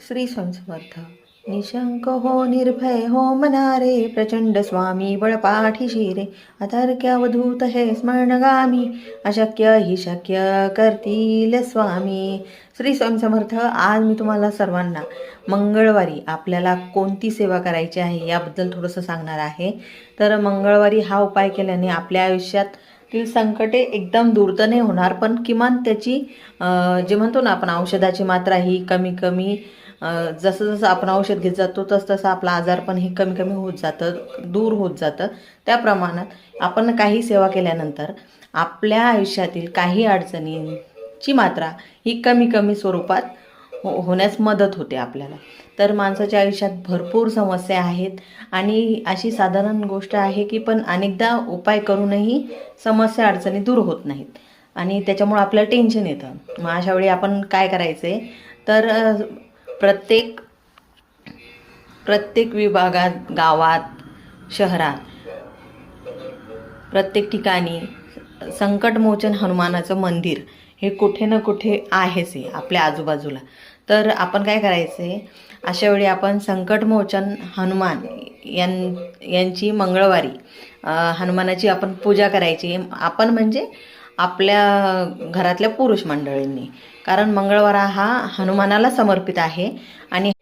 श्री संसमर्थ। निशंक हो निर्भय हो मनारे प्रचंड स्वामी बळपाठीशी रे अथर्क्यावधूत हे स्मरणगामी अशक्य हि शक्य करतील स्वामी। श्री स्वयंसमर्थ समर्थ आज मी तुम्हाला सर्वांना मंगळवारी आपल्याला कोणती सेवा करायची आहे याबद्दल थोडंसं सांगणार आहे. तर मंगळवारी हा उपाय केल्याने आपल्या आयुष्यात ती संकटे एकदम दूर तर नाही होणार पण किमान त्याची जे म्हणतो ना आपण औषधाची मात्रा ही कमी कमी जसं जसं आपण औषध घेत जातो तसं तसं आपला आजार पण हे कमी कमी होत जातं दूर होत जातं. त्या प्रमाणात आपण काही सेवा केल्यानंतर आपल्या आयुष्यातील काही अडचणींची मात्रा ही कमी कमी स्वरूपात हो होण्यास मदत होते आपल्याला. तर माणसाच्या आयुष्यात भरपूर समस्या आहेत आणि अशी साधारण गोष्ट आहे की पण अनेकदा उपाय करूनही समस्या अडचणी दूर होत नाहीत आणि त्याच्यामुळं आपल्याला टेन्शन येतं. मग अशावेळी आपण काय करायचं? आहे तर प्रत्येक प्रत्येक विभागात गावात शहरात प्रत्येक ठिकाणी संकटमोचन हनुमानाचं मंदिर हे कुठे ना कुठे आहेच आहे आपल्या आजूबाजूला. तर आपण काय करायचं आहे वेळी आपण संकटमोचन हनुमान यां यांची मंगळवारी हनुमानाची आपण पूजा करायची. आपण म्हणजे आपल्या घरातल्या पुरुष मंडळींनी. कारण मंगळवार हा हनुमानाला समर्पित आहे. आणि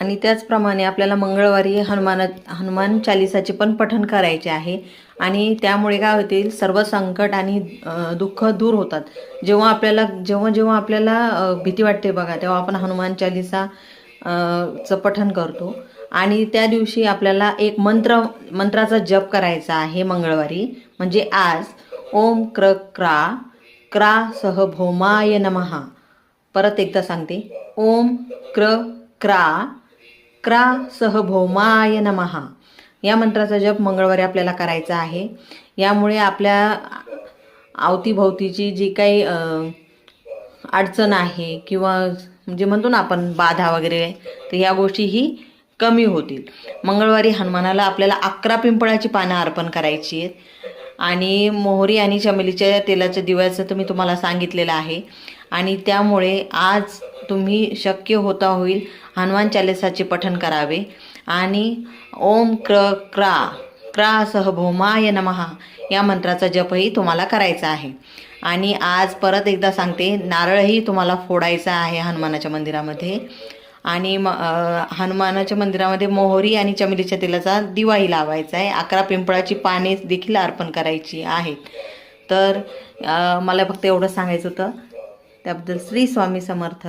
आणि त्याचप्रमाणे आपल्याला मंगळवारी हनुमाना हनुमान चालिसाचे पण पठण करायचे आहे. आणि त्यामुळे काय होतील सर्व संकट आणि दुःख दूर होतात. जेव्हा आपल्याला जेव्हा जेव्हा आपल्याला भीती वाटते बघा तेव्हा आपण हनुमान चालिसा चं पठण करतो. आणि त्या दिवशी आपल्याला एक मंत्र मंत्राचा जप करायचा आहे मंगळवारी. म्हणजे आज ओम क्र क्रा क्रा सह भौमाय नमहा परत एकदा सांगते. ओम क्र क्रा क्रा सह भौमाय नमहा या मंत्राचा जप मंगळवारी आपल्याला करायचा आहे. यामुळे आपल्या अवतीभोवतीची जी काही अडचण आहे किंवा म्हणजे म्हणतो ना आपण बाधा वगैरे तर या गोष्टी ही कमी होतील. मंगळवारी हनुमानाला आपल्याला अकरा पिंपळाची पानं अर्पण करायची आहेत. आणि मोहरी आणि चमेलीच्या तेलाच्या दिव्याचं तर मी तुम्हाला सांगितलेलं आहे. आणि त्यामुळे आज तुम्ही शक्य होता होईल हनुमान चालिसाचे पठण करावे. आणि ओम क्र क्रा क्रा सह भौमाय नमहा या मंत्राचा जपही तुम्हाला करायचा आहे. आणि आज परत एकदा सांगते नारळही तुम्हाला फोडायचा आहे हनुमानाच्या मंदिरामध्ये. आणि म हनुमानाच्या मंदिरामध्ये मोहरी आणि चमेलीच्या तेलाचा दिवाही लावायचा आहे अकरा पिंपळाची पाने देखील अर्पण करायची आहेत तर मला फक्त एवढं सांगायचं होतं. त्याबद्दल श्री स्वामी समर्थ.